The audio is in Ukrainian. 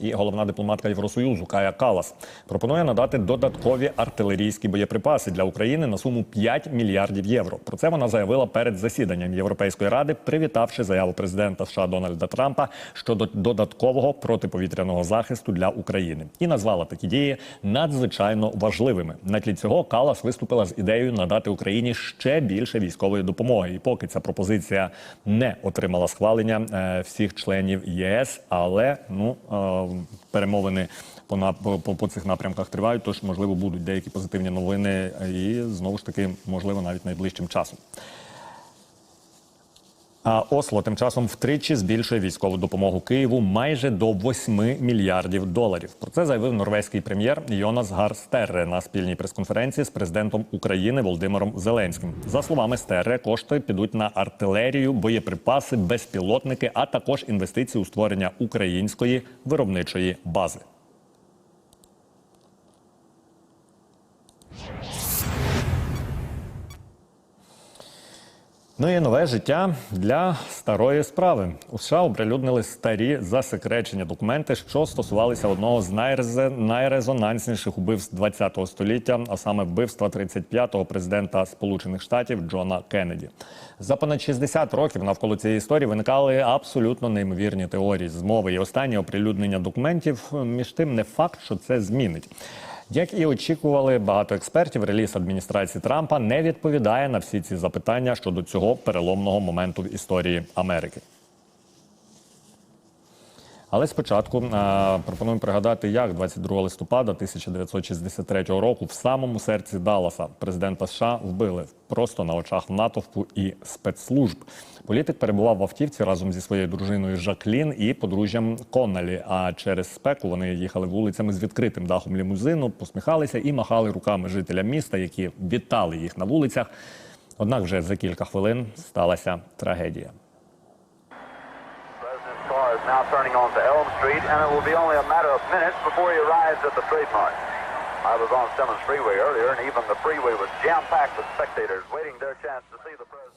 І головна дипломатка Євросоюзу Кая Калас пропонує надати додаткові артилерійські боєприпаси для України на суму 5 мільярдів євро. Про це вона заявила перед засіданням Європейської ради, привітавши заяву президента США Дональда Трампа щодо додаткового протиповітряного захисту для України і назвала такі дії надзвичайно важливими. На тлі цього Калас виступила з ідеєю надати Україні ще більше військової допомоги. І поки ця пропозиція не отримала схвалення е, всіх членів ЄС, але ну е, перемовини по, по, по, цих напрямках тривають. Тож можливо будуть деякі позитивні новини, і знову ж таки, можливо, навіть найближчим часом. А Осло тим часом втричі збільшує військову допомогу Києву майже до 8 мільярдів доларів. Про це заявив норвезький прем'єр Йонас Гар Стерре на спільній прес-конференції з президентом України Володимиром Зеленським. За словами Стерре, кошти підуть на артилерію, боєприпаси, безпілотники, а також інвестиції у створення української виробничої бази. Ну і нове життя для старої справи. У США оприлюднили старі засекречені документи, що стосувалися одного з найрезонансніших убивств ХХ століття, а саме вбивства 35-го президента Сполучених Штатів Джона Кеннеді. За понад 60 років навколо цієї історії виникали абсолютно неймовірні теорії змови. І останнє оприлюднення документів між тим не факт, що це змінить. Як і очікували багато експертів, реліз адміністрації Трампа не відповідає на всі ці запитання щодо цього переломного моменту в історії Америки. Але спочатку е, пропонуємо пригадати, як 22 листопада 1963 року в самому серці Далласа президента США вбили просто на очах натовпу і спецслужб. Політик перебував в автівці разом зі своєю дружиною Жаклін і подружжям Коннелі. А через спеку вони їхали вулицями з відкритим дахом лімузину, посміхалися і махали руками жителям міста, які вітали їх на вулицях. Однак вже за кілька хвилин сталася трагедія. Is now turning onto Elm Street, and it will be only a matter of minutes before he arrives at the trademark. I was on Simmons Freeway earlier, and even the freeway was jam-packed with spectators waiting their chance to see the president.